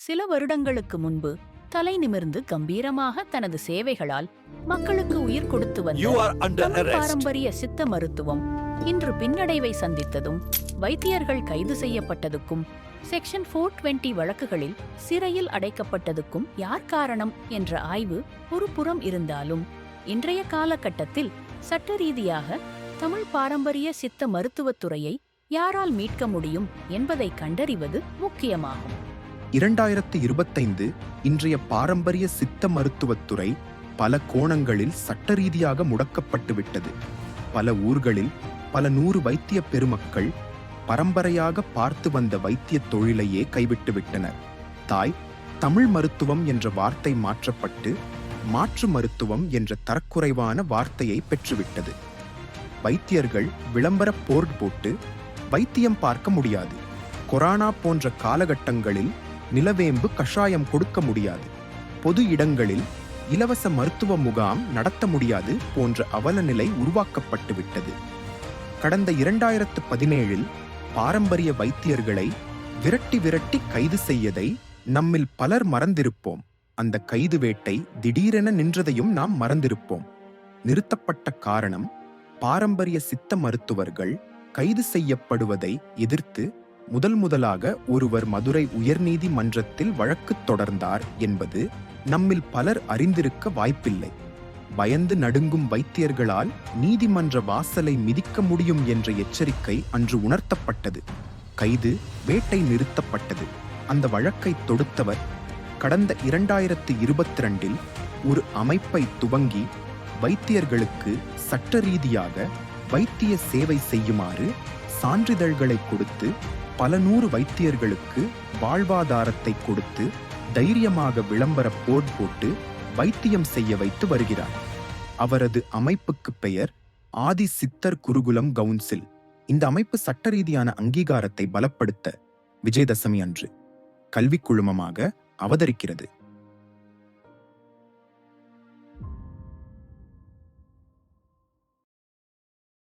சில வருடங்களுக்கு முன்பு தலை நிமிர்ந்து கம்பீரமாக தனது சேவைகளால் மக்களுக்கு உயிர் கொடுத்து வந்த. பாரம்பரிய சித்த மருத்துவம் இன்று பின்னடைவை சந்தித்ததும் வைத்தியர்கள் கைது செய்யப்பட்டதுக்கும் செக்ஷன் ஃபோர் டுவெண்ட்டி வழக்குகளில் சிறையில் அடைக்கப்பட்டதுக்கும் யார் காரணம் என்ற ஆய்வு ஒரு புறம் இருந்தாலும் இன்றைய காலகட்டத்தில் சட்ட ரீதியாக தமிழ் பாரம்பரிய சித்த மருத்துவத் துறையை யாரால் மீட்க முடியும் என்பதை கண்டறிவது முக்கியமாகும் இரண்டாயிரத்து இருபத்தைந்து இன்றைய பாரம்பரிய சித்த மருத்துவத்துறை பல கோணங்களில் சட்ட ரீதியாக பல ஊர்களில் பல நூறு வைத்திய பெருமக்கள் பரம்பரையாக பார்த்து வந்த வைத்திய தொழிலையே கைவிட்டுவிட்டனர். தாய் தமிழ் மருத்துவம் என்ற வார்த்தை மாற்றப்பட்டு மாற்று மருத்துவம் என்ற தரக்குறைவான வார்த்தையை பெற்றுவிட்டது. வைத்தியர்கள் விளம்பர போர்டு போட்டு வைத்தியம் பார்க்க முடியாது. கொரோனா போன்ற காலகட்டங்களில் நிலவேம்பு கஷாயம் கொடுக்க முடியாது. பொது இடங்களில் இலவச மருத்துவ முகாம் நடத்த முடியாது போன்ற அவல நிலை உருவாக்கப்பட்டுவிட்டது. கடந்த இரண்டாயிரத்து பதினேழில் பாரம்பரிய வைத்தியர்களை விரட்டி விரட்டி கைது செய்யதை நம்மில் பலர் மறந்திருப்போம். அந்த கைது வேட்டை திடீரென நின்றதையும் நாம் மறந்திருப்போம். நிறுத்தப்பட்ட காரணம் பாரம்பரிய சித்த மருத்துவர்கள் கைது செய்யப்படுவதை எதிர்த்து முதல் முதலாக ஒருவர் மதுரை உயர்நீதிமன்றத்தில் வழக்கு தொடர்ந்தார் என்பது நம்மில் பலர் அறிந்திருக்க வாய்ப்பில்லை. பயந்து நடுங்கும் வைத்தியர்களால் நீதிமன்ற வாசலை மிதிக்க முடியும் என்ற எச்சரிக்கை அன்று உணர்த்தப்பட்டது. கைது வேட்டை நிறுத்தப்பட்டது. அந்த வழக்கை தொடுத்தவர் கடந்த இரண்டாயிரத்து இருபத்தி ரெண்டில் ஒரு அமைப்பை துவங்கி வைத்தியர்களுக்கு சட்ட ரீதியாக வைத்திய சேவை செய்யுமாறு சான்றிதழ்களை கொடுத்து பல நூறு வைத்தியர்களுக்கு வாழ்வாதாரத்தை கொடுத்து தைரியமாக விளம்பர போர்ட் போட்டு வைத்தியம் செய்ய வைத்து வருகிறார். அவரது அமைப்புக்கு பெயர் ஆதி சித்தர் குருகுலம் கவுன்சில். இந்த அமைப்பு சட்ட ரீதியான அங்கீகாரத்தை பலப்படுத்த விஜயதசமி அன்று கல்விக் குழுமமாக அவதரிக்கிறது.